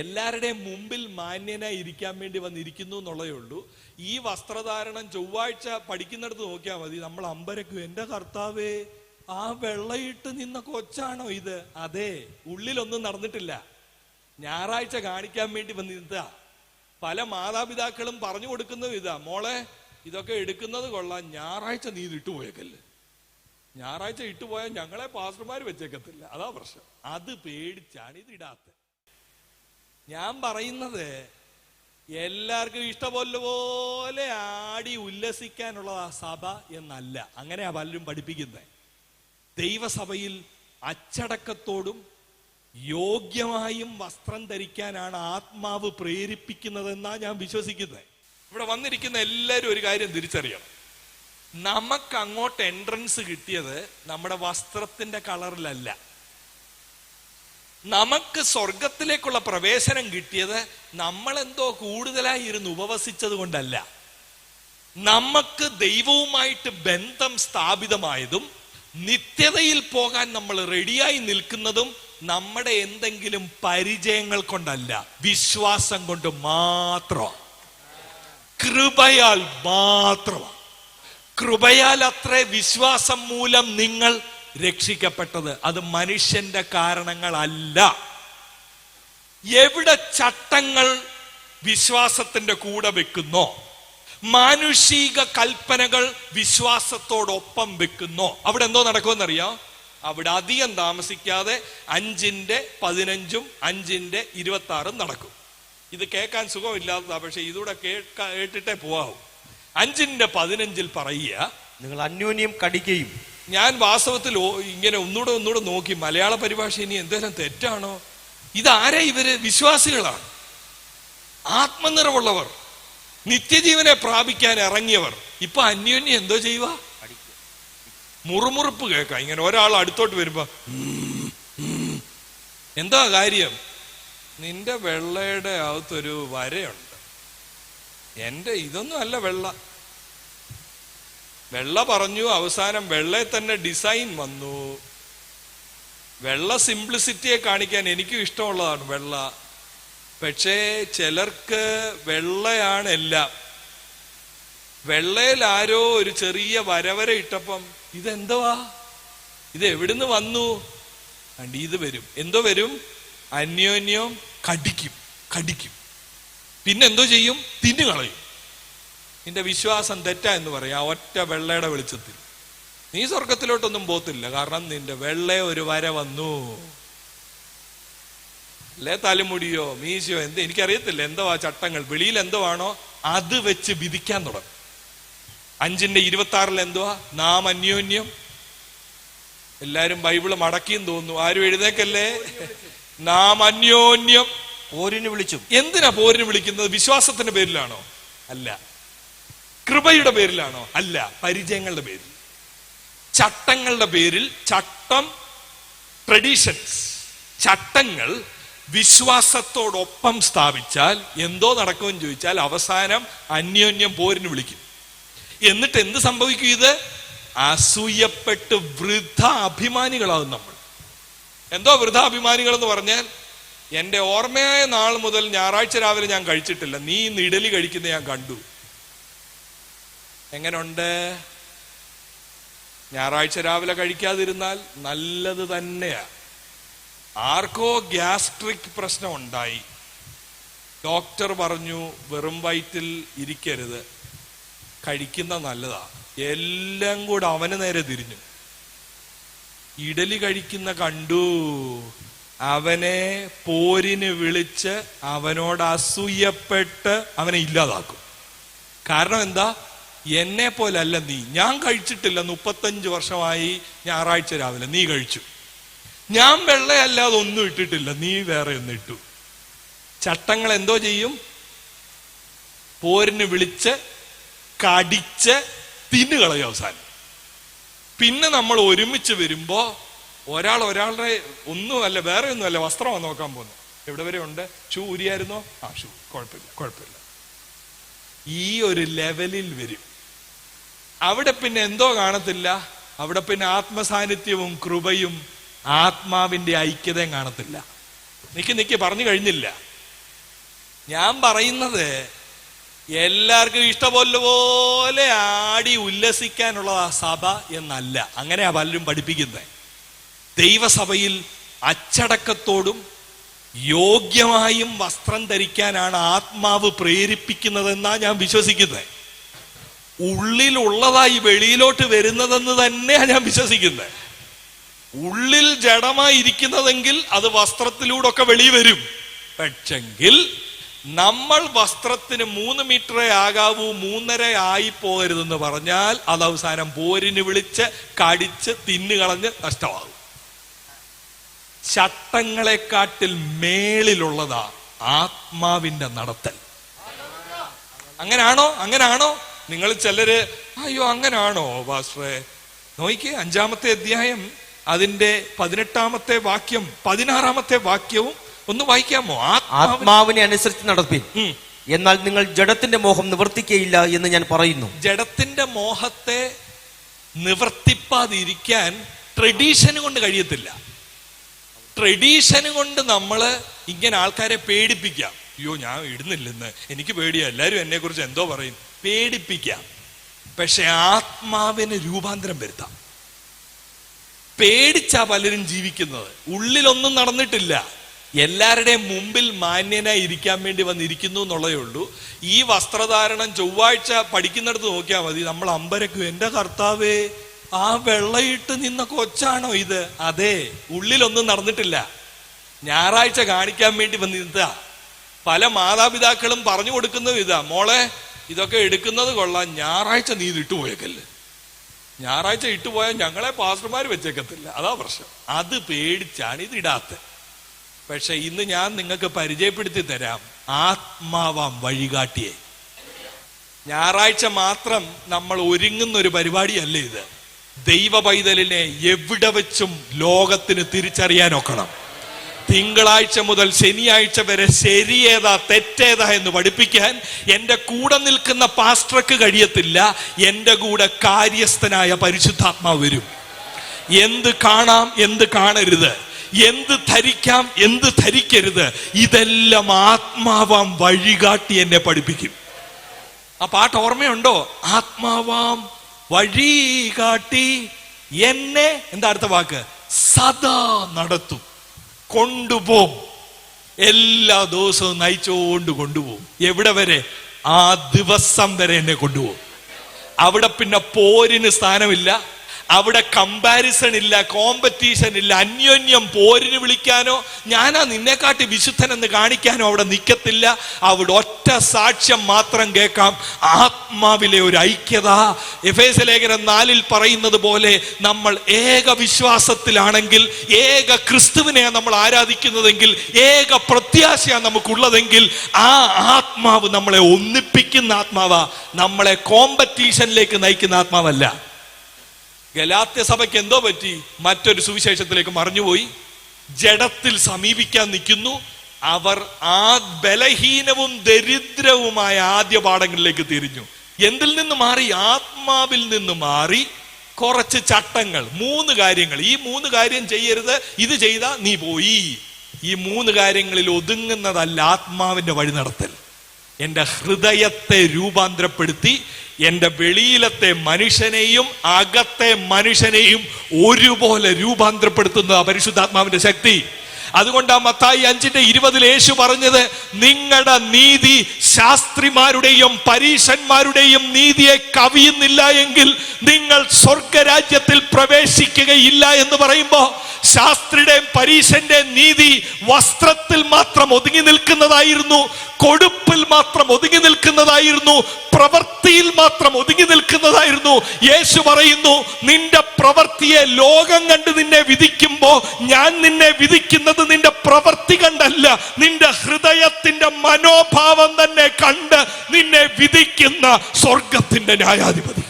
എല്ലാവരുടെയും മുമ്പിൽ മാന്യനായി ഇരിക്കാൻ വേണ്ടി വന്നിരിക്കുന്നു എന്നുള്ളതേ ഉള്ളൂ. ഈ വസ്ത്രധാരണം ചൊവ്വാഴ്ച പഠിക്കുന്നിടത്ത് നോക്കിയാൽ മതി. നമ്മൾ അമ്പരക്കും എന്റെ കർത്താവേ ആ വെള്ളയിട്ട് നിന്ന കൊച്ചാണോ ഇത്? അതെ ഉള്ളിലൊന്നും നടന്നിട്ടില്ല. ഞായറാഴ്ച കാണിക്കാൻ വേണ്ടി വന്നിരുന്ന പല മാതാപിതാക്കളും പറഞ്ഞു കൊടുക്കുന്നതും ഇതാ. മോളെ ഇതൊക്കെ എടുക്കുന്നത് കൊള്ളാം. ഞായറാഴ്ച നീ ഇത് ഇട്ടുപോയേക്കല്ലേ ഞായറാഴ്ച ഇട്ടുപോയാൽ ഞങ്ങളെ പാസ്റ്റർമാർ വെച്ചേക്കത്തില്ല. അതാ പ്രശ്നം. അത് പേടിച്ചാണ് ഇത് ഇടാത്തത്. ഞാൻ പറയുന്നത് എല്ലാവർക്കും ഇഷ്ടപോലെ പോലെ ആടി ഉല്ലസിക്കാനുള്ളതാ സഭ എന്നല്ല. അങ്ങനെയാ പലരും പഠിപ്പിക്കുന്നത്. ദൈവസഭയിൽ അച്ചടക്കത്തോടും യോഗ്യമായും വസ്ത്രം ധരിക്കാനാണ് ആത്മാവ് പ്രേരിപ്പിക്കുന്നതെന്നാ ഞാൻ വിശ്വസിക്കുന്നത്. ഇവിടെ വന്നിരിക്കുന്ന എല്ലാവരും ഒരു കാര്യം തിരിച്ചറിയണം. നമുക്ക് അങ്ങോട്ട് എൻട്രൻസ് കിട്ടിയത് നമ്മുടെ വസ്ത്രത്തിന്റെ കളറിലല്ല നമുക്ക് സ്വർഗത്തിലേക്കുള്ള പ്രവേശനം കിട്ടിയത് നമ്മൾ എന്തോ കൂടുതലായി ഇരുന്ന് ഉപവസിച്ചത് കൊണ്ടല്ല. നമുക്ക് ദൈവവുമായിട്ട് ബന്ധം സ്ഥാപിതമായതും നിത്യതയിൽ പോകാൻ നമ്മൾ റെഡിയായി നിൽക്കുന്നതും നമ്മുടെ എന്തെങ്കിലും പരിചയങ്ങൾ കൊണ്ടല്ല വിശ്വാസം കൊണ്ട് മാത്രം. കൃപയാൽ മാത്രം. കൃപയാൽ അത്രേ വിശ്വാസം മൂലം നിങ്ങൾ രക്ഷിക്കപ്പെട്ടത്. അത് മനുഷ്യന്റെ കാരണങ്ങളല്ല. എവിടെ ചട്ടങ്ങൾ വിശ്വാസത്തിന്റെ കൂടെ വെക്കുന്നോ? മാനുഷിക കൽപ്പനകൾ വിശ്വാസത്തോടൊപ്പം വെക്കുന്നോ? അവിടെ എന്തോ നടക്കുമെന്നറിയോ? അവിടെ അധികം താമസിക്കാതെ അഞ്ചിന്റെ പതിനഞ്ചും അഞ്ചിന്റെ ഇരുപത്തി ആറും നടക്കും. ഇത് കേൾക്കാൻ സുഖമില്ലാത്തതാ പക്ഷെ ഇതൂടെ കേൾക്കാ കേട്ടിട്ടേ പോവാവും. അഞ്ചിന്റെ പതിനഞ്ചിൽ പറയുക നിങ്ങൾ അന്യോന്യം കടിക്കുകയും ഞാൻ വാസ്തവത്തിൽ ഇങ്ങനെ ഒന്നുകൂടെ ഒന്നുകൂടെ നോക്കി. മലയാള പരിഭാഷ ഇനി എന്തെങ്കിലും തെറ്റാണോ? ഇതാരെ ഇവർ വിശ്വാസികളാണ്? ആത്മനിറവുള്ളവർ നിത്യജീവനെ പ്രാപിക്കാൻ ഇറങ്ങിയവർ. ഇപ്പൊ അന്യോന്യം എന്തോ ചെയ്യുക? മുറുമുറുപ്പ് കേൾക്കാം ഇങ്ങനെ ഒരാൾ അടുത്തോട്ട് വരുമ്പോ. എന്താ കാര്യം? നിന്റെ വെള്ളയുടെ അകത്തൊരു വരയുണ്ട്. എന്റെ ഇതൊന്നും അല്ല വെള്ള. വെള്ള പറഞ്ഞു അവസാനം വെള്ളയെ തന്നെ ഡിസൈൻ വന്നു. വെള്ള സിംപ്ലിസിറ്റിയെ കാണിക്കാൻ എനിക്കും ഇഷ്ടമുള്ളതാണ് വെള്ള. പക്ഷേ ചിലർക്ക് വെള്ളയാണ് എല്ലാം. വെള്ളയിൽ ആരോ ഒരു ചെറിയ വരവര ഇട്ടപ്പം ഇതെന്തുവാ? ഇത് എവിടുന്ന് വന്നു? അണ്ടി ഇത് വരും. എന്തോ വരും? അന്യോന്യം കടിക്കും കടിക്കും. പിന്നെന്തോ ചെയ്യും? തിന്നു കളയും നിന്റെ വിശ്വാസം തെറ്റാ എന്ന് പറയാം. ഒറ്റ വെള്ളയുടെ വെളിച്ചത്തിൽ. നീ സ്വർഗത്തിലോട്ടൊന്നും പോത്തില്ല കാരണം നിന്റെ വെള്ള ഒരു വര വന്നു. അല്ലേ? തലമുടിയോ മീശയോ എന്ത്? എനിക്കറിയത്തില്ല. എന്തോ ആ ചട്ടങ്ങൾ. വെളിയിൽ എന്തോ ആണോ? അത് വെച്ച് വിധിക്കാൻ തുടങ്ങും. അഞ്ചിന്റെ ഇരുപത്തി ആറിൽ എന്തുവാ? നാം അന്യോന്യം. എല്ലാരും ബൈബിൾ മടക്കിയും തോന്നുന്നു. ആരും എഴുന്നേക്കല്ലേ? നാം അന്യോന്യം. പോരിന് വിളിച്ചു. എന്തിനാ പോരിന് വിളിക്കുന്നത്? വിശ്വാസത്തിന്റെ പേരിലാണോ? അല്ല. കൃപയുടെ പേരിലാണോ? അല്ല പരിചയങ്ങളുടെ പേരിൽ. ചട്ടങ്ങളുടെ പേരിൽ ചട്ടം ട്രഡീഷൻസ് ചട്ടങ്ങൾ വിശ്വാസത്തോടൊപ്പം സ്ഥാപിച്ചാൽ എന്തോ നടക്കുമെന്ന് ചോദിച്ചാൽ അവസാനം അന്യോന്യം പോരിന് വിളിക്കും. എന്നിട്ട് എന്ത് സംഭവിക്കും ഇത്? അസൂയപ്പെട്ട് വൃദ്ധ അഭിമാനികളാകും നമ്മൾ. എന്തോ വൃദ്ധ അഭിമാനികൾ എന്ന് പറഞ്ഞാൽ എന്റെ ഓർമ്മയായ നാൾ മുതൽ ഞായറാഴ്ച രാവിലെ ഞാൻ കഴിച്ചിട്ടില്ല. നീ ഇന്ന് ഇഡലി കഴിക്കുന്ന ഞാൻ കണ്ടു. എങ്ങനുണ്ട്? ഞായറാഴ്ച രാവിലെ കഴിക്കാതിരുന്നാൽ നല്ലത് തന്നെയാ. ആർക്കോ ഗ്യാസ്ട്രിക് പ്രശ്നം ഉണ്ടായി ഡോക്ടർ പറഞ്ഞു വെറും വയറ്റിൽ ഇരിക്കരുത്. കഴിക്കുന്ന നല്ലതാ. എല്ലാം കൂടെ അവന് നേരെ തിരിഞ്ഞു. ഇഡലി കഴിക്കുന്ന കണ്ടു. അവനെ പോരിന് വിളിച്ച് അവനോട് അസൂയപ്പെട്ട് അവനെ ഇല്ലാതാക്കും. കാരണം എന്താ? എന്നെ പോലല്ല നീ. ഞാൻ കഴിച്ചിട്ടില്ല. മുപ്പത്തഞ്ച് വർഷമായി ഞായറാഴ്ച രാവിലെ നീ കഴിച്ചു. ഞാൻ വെള്ളയല്ലാതെ ഒന്നും ഇട്ടിട്ടില്ല. നീ വേറെ ഒന്നും ഇട്ടു. ചട്ടങ്ങൾ എന്തോ ചെയ്യും? പോരിന് വിളിച്ച് കടിച്ച് തിന്നുകളയും അവസാനം. പിന്നെ നമ്മൾ ഒരുമിച്ച് വരുമ്പോ ഒരാൾ ഒരാളുടെ ഒന്നുമല്ല വേറെ ഒന്നുമല്ല വസ്ത്രമാണ് നോക്കാൻ പോകുന്നത് എവിടെ വരെ ഉണ്ട്? ഷൂ ഊരിയായിരുന്നോ? ആ ഷൂ. കുഴപ്പമില്ല. കുഴപ്പമില്ല. ഈ ഒരു ലെവലിൽ വരും. അവിടെ പിന്നെ എന്തോ കാണത്തില്ല. അവിടെ പിന്നെ ആത്മസാന്നിധ്യവും കൃപയും ആത്മാവിന്റെ ഐക്യതയും കാണത്തില്ല. നിക്ക് നിക്ക് പറഞ്ഞു കഴിഞ്ഞില്ല. ഞാൻ പറയുന്നത് എല്ലാവർക്കും ഇഷ്ടപോലെ പോലെ ആടി ഉല്ലസിക്കാനുള്ളതാ സഭ എന്നല്ല. അങ്ങനെയാ പലരും പഠിപ്പിക്കുന്നത്. ദൈവസഭയിൽ അച്ചടക്കത്തോടും യോഗ്യമായും വസ്ത്രം ധരിക്കാനാണ് ആത്മാവ് പ്രേരിപ്പിക്കുന്നതെന്നാ ഞാൻ വിശ്വസിക്കുന്നത്. ഉള്ളിലുള്ളതായി വെളിയിലോട്ട് വരുന്നതെന്ന് തന്നെയാണ് ഞാൻ വിശ്വസിക്കുന്നത് ഉള്ളിൽ ജഡമായി ഇരിക്കുന്നതെങ്കിൽ അത് വസ്ത്രത്തിലൂടെ ഒക്കെ വെളി വരും. പക്ഷെങ്കിൽ നമ്മൾ വസ്ത്രത്തിന് മൂന്ന് മീറ്റർ ആകാവൂ മൂന്നര ആയി പോകരുതെന്ന് പറഞ്ഞാൽ അത് അവസാനം പോരിന് വിളിച്ച് കടിച്ച് തിന്നുകളഞ്ഞ് നഷ്ടമാകും. ചട്ടങ്ങളെക്കാട്ടിൽ മേളിലുള്ളതാ ആത്മാവിന്റെ നടത്തൽ. അങ്ങനാണോ? അങ്ങനാണോ? നിങ്ങൾ ചിലര് അയ്യോ അങ്ങനാണോ പാസ്റ്ററെ നോക്കിയേ അഞ്ചാമത്തെ അധ്യായം അതിന്റെ പതിനെട്ടാമത്തെ വാക്യം പതിനാറാമത്തെ വാക്യവും ഒന്ന് വായിക്കാമോ? ആത്മാവിനെ അനുസരിച്ച് നടപ്പിൻ എന്നാൽ നിങ്ങൾ ജഡത്തിന്റെ മോഹം നിവർത്തിക്കയില്ല എന്ന് ഞാൻ പറയുന്നു. ജഡത്തിന്റെ മോഹത്തെ നിവർത്തിപ്പാതിരിക്കാൻ ട്രഡീഷന് കൊണ്ട് കഴിയത്തില്ല. ട്രഡീഷന് കൊണ്ട് നമ്മൾ ഇങ്ങനെ ആൾക്കാരെ പേടിപ്പിക്കാം. അയ്യോ ഞാൻ ഇടുന്നില്ലെന്ന്. എനിക്ക് പേടിയാ. എല്ലാരും എന്നെ കുറിച്ച് എന്തോ പറയും. പേടിപ്പിക്കാം. പക്ഷെ ആത്മാവിന് രൂപാന്തരം വരുത്താം. പേടിച്ചാ പലരും ജീവിക്കുന്നത്. ഉള്ളിലൊന്നും നടന്നിട്ടില്ല. എല്ലാവരുടെയും മുമ്പിൽ മാന്യനായി ഇരിക്കാൻ വേണ്ടി വന്നിരിക്കുന്നു എന്നുള്ളതേ ഉള്ളൂ. ഈ വസ്ത്രധാരണം ചൊവ്വാഴ്ച പഠിക്കുന്നിടത്ത് നോക്കിയാൽ മതി. നമ്മൾ അമ്പരക്കും എന്റെ കർത്താവേ ആ വെള്ളയിട്ട് നിന്ന കൊച്ചാണോ ഇത്? അതെ ഉള്ളിലൊന്നും നടന്നിട്ടില്ല. ഞായറാഴ്ച കാണിക്കാൻ വേണ്ടി വന്നിരുന്ന പല മാതാപിതാക്കളും പറഞ്ഞു കൊടുക്കുന്നത് ഇതാ. മോളെ ഇതൊക്കെ എടുക്കുന്നത് കൊള്ളാം. ഞായറാഴ്ച നീ ഇട്ടുപോയേക്കല്ലേ ഞായറാഴ്ച ഇട്ടുപോയാൽ ഞങ്ങളെ പാസ്റ്റർമാർ വെച്ചേക്കത്തില്ല. അതാ പ്രശ്നം. അത് പേടിച്ചാണ് ഇത് ഇടാത്ത. പക്ഷെ ഇന്ന് ഞാൻ നിങ്ങൾക്ക് പരിചയപ്പെടുത്തി തരാം. ആത്മാവാം വഴികാട്ടിയെ. ഞായറാഴ്ച മാത്രം നമ്മൾ ഒരുങ്ങുന്ന ഒരു പരിപാടിയല്ല ഇത്? ദൈവ പൈതലിനെ എവിടെ വെച്ചും ലോകത്തിന് തിരിച്ചറിയാനൊക്കണം. തിങ്കളാഴ്ച മുതൽ ശനിയാഴ്ച വരെ ശരിയേതാ തെറ്റേതാ എന്ന് പഠിപ്പിക്കാൻ എന്റെ കൂടെ നിൽക്കുന്ന പാസ്റ്റർക്ക് കഴിയത്തില്ല എന്റെ കൂടെ കാര്യസ്ഥനായ പരിശുദ്ധാത്മാവ് വരും. എന്ത് കാണാം എന്ത് കാണരുത്. എന്ത് ധരിക്കാം എന്ത് ധരിക്കരുത്. ഇതെല്ലാം ആത്മാവാം വഴികാട്ടി എന്നെ പഠിപ്പിക്കും. ആ പാട്ട് ഓർമ്മയുണ്ടോ? ആത്മാവാം വഴികാട്ടി എന്നെ എന്താ അടുത്ത വാക്ക്? സദാ നടത്തും. കൊണ്ടുപോകും. എല്ലാ ദിവസവും നയിച്ചുകൊണ്ട് കൊണ്ടുപോകും. എവിടെ വരെ? ആ ദിവസം വരെ എന്നെ കൊണ്ടുപോകും. അവിടെ പിന്നെ പോരിന് സ്ഥാനമില്ല. അവിടെ കമ്പാരിസൺ ഇല്ല കോമ്പറ്റീഷൻ ഇല്ല അന്യോന്യം പോരിന് വിളിക്കാനോ ഞാനാ നിന്നെക്കാട്ടി വിശുദ്ധൻ എന്ന് കാണിക്കാനോ അവിടെ നിൽക്കത്തില്ല അവിടെ ഒറ്റ സാക്ഷ്യം മാത്രം കേൾക്കാം. ആത്മാവിലെ ഒരു ഐക്യത. എഫേസ ലേഖനം നാലിൽ പറയുന്നത് പോലെ നമ്മൾ ഏക വിശ്വാസത്തിലാണെങ്കിൽ ഏക ക്രിസ്തുവിനെയാണ് നമ്മൾ ആരാധിക്കുന്നതെങ്കിൽ ഏക പ്രത്യാശയാണ് നമുക്കുള്ളതെങ്കിൽ ആ ആത്മാവ് നമ്മളെ ഒന്നിപ്പിക്കുന്ന ആത്മാവാ. നമ്മളെ കോമ്പറ്റീഷനിലേക്ക് നയിക്കുന്ന ആത്മാവല്ല. ഗലാത്യ സഭയ്ക്ക് എന്തോ പറ്റി? മറ്റൊരു സുവിശേഷത്തിലേക്ക് മറിഞ്ഞുപോയി. ജഡത്തിൽ സമീപിക്കാൻ നിൽക്കുന്നു. അവർ ആ ബലഹീനവും ദരിദ്രവുമായ ആദ്യ പാഠങ്ങളിലേക്ക് തിരിഞ്ഞു. എന്തിൽ നിന്ന് മാറി? ആത്മാവിൽ നിന്ന് മാറി. കുറച്ച് ചട്ടങ്ങൾ മൂന്ന് കാര്യങ്ങൾ. ഈ മൂന്ന് കാര്യം ചെയ്യരുത്. ഇത് ചെയ്താ നീ പോയി. ഈ മൂന്ന് കാര്യങ്ങളിൽ ഒതുങ്ങുന്നതല്ല ആത്മാവിന്റെ വഴി നടത്തൽ. എന്റെ ഹൃദയത്തെ രൂപാന്തരപ്പെടുത്തി. എന്റെ വെളിയിലത്തെ മനുഷ്യനെയും അകത്തെ മനുഷ്യനെയും ഒരുപോലെ രൂപാന്തരപ്പെടുത്തുന്ന പരിശുദ്ധാത്മാവിന്റെ ശക്തി. അതുകൊണ്ട് മത്തായി അഞ്ചിന്റെ ഇരുപതിൽ യേശു പറഞ്ഞത് നിങ്ങളുടെ നീതി ശാസ്ത്രിമാരുടെയും പരീശന്മാരുടെയും നീതിയെ കവിയുന്നില്ല എങ്കിൽ നിങ്ങൾ സ്വർഗരാജ്യത്തിൽ പ്രവേശിക്കുകയില്ല എന്ന് പറയുമ്പോ ശാസ്ത്രിയുടെയും പരീശന്റെ നീതി വസ്ത്രത്തിൽ മാത്രം ഒതുങ്ങി നിൽക്കുന്നതായിരുന്നു കൊടുപ്പിൽ മാത്രം ഒതുങ്ങി നിൽക്കുന്നതായിരുന്നു പ്രവൃത്തിയിൽ മാത്രം ഒതുങ്ങി നിൽക്കുന്നതായിരുന്നു. യേശു പറയുന്നു നിന്റെ പ്രവൃത്തിയെ ലോകം കണ്ട് നിന്നെ വിധിക്കുമ്പോ ഞാൻ നിന്നെ വിധിക്കുന്നത് നിന്റെ പ്രവൃത്തി കണ്ടല്ല. നിന്റെ ഹൃദയത്തിന്റെ മനോഭാവം തന്നെ കണ്ട് നിന്നെ വിധിക്കുന്ന സ്വർഗത്തിന്റെ ന്യായാധിപതി.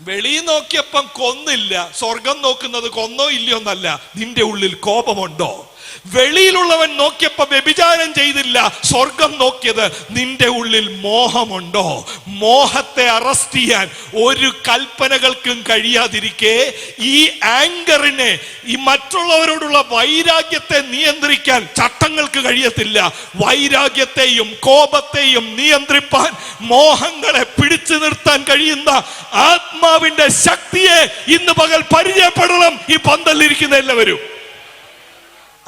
വെളി നോക്കിയപ്പം കൊന്നില്ല. സ്വർഗം നോക്കുന്നത് കൊന്നോ ഇല്ലയോ എന്നല്ല. നിന്റെ ഉള്ളിൽ കോപമുണ്ടോ? വെളിയിലുള്ളവൻ നോക്കിയപ്പോ വ്യഭിചാരം ചെയ്തില്ല. സ്വർഗം നോക്കിയത് നിന്റെ ഉള്ളിൽ മോഹമുണ്ടോ? മോഹത്തെ അറസ്റ്റ് ചെയ്യാൻ ഒരു കൽപ്പനകൾക്കും കഴിയാതിരിക്കെ. ഈ ആങ്കറിനെ ഈ മറ്റുള്ളവരോടുള്ള വൈരാഗ്യത്തെ നിയന്ത്രിക്കാൻ ചട്ടങ്ങൾക്ക് കഴിയത്തില്ല. വൈരാഗ്യത്തെയും കോപത്തെയും നിയന്ത്രിപ്പാൻ മോഹങ്ങളെ പിടിച്ചു നിർത്താൻ കഴിയുന്ന ആത്മാവിന്റെ ശക്തിയെ ഇന്ന് പകൽ പരിചയപ്പെടണം. ഈ പന്തലിരിക്കുന്ന എല്ലാവരും.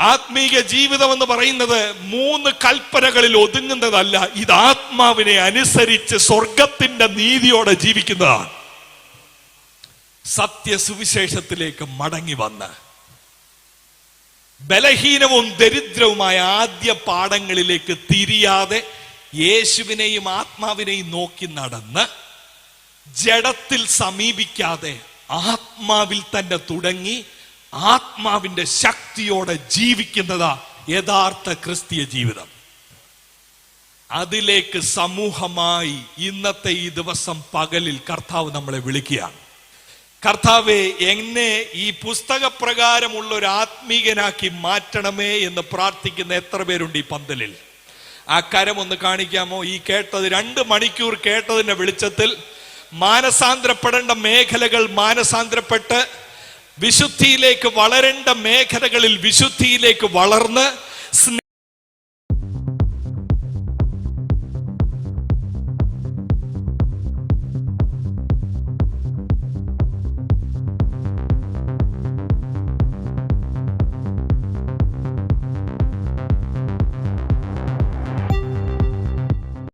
ആത്മീക ജീവിതം എന്ന് പറയുന്നത് മൂന്ന് കൽപ്പനകളിൽ ഒതുങ്ങുന്നതല്ല. ഇത് ആത്മാവിനെ അനുസരിച്ച് സ്വർഗത്തിന്റെ നീതിയോടെ ജീവിക്കുന്നതാണ്. സത്യസുവിശേഷത്തിലേക്ക് മടങ്ങി വന്ന്. ബലഹീനവും ദരിദ്രവുമായ ആദ്യ പാഠങ്ങളിലേക്ക് തിരിയാതെ യേശുവിനെയും ആത്മാവിനെയും നോക്കി നടന്ന് ജഡത്തിൽ സമീപിക്കാതെ ആത്മാവിൽ തന്നെ തുടങ്ങി ആത്മാവിന്റെ ശക്തിയോടെ ജീവിക്കുന്നതാ യഥാർത്ഥ ക്രിസ്തീയ ജീവിതം. അതിലേക്ക് സമൂഹമായി ഇന്നത്തെ ഈ ദിവസം പകലിൽ കർത്താവ് നമ്മളെ വിളിക്കുകയാണ്. കർത്താവെ എന്നെ ഈ പുസ്തകപ്രകാരമുള്ള ഒരു ആത്മീകനാക്കി മാറ്റണമേ എന്ന് പ്രാർത്ഥിക്കുന്ന എത്ര പേരുണ്ട് ഈ പന്തലിൽ? ആ കരം ഒന്ന് കാണിക്കാമോ? ഈ കേട്ടത് രണ്ട് മണിക്കൂർ കേട്ടതിന്റെ വെളിച്ചത്തിൽ മാനസാന്തരപ്പെടേണ്ട മേഖലകൾ മാനസാന്തരപ്പെട്ട് വിശുദ്ധിയിലേക്ക് വളരേണ്ട മേഖലകളിൽ വിശുദ്ധിയിലേക്ക് വളർന്ന്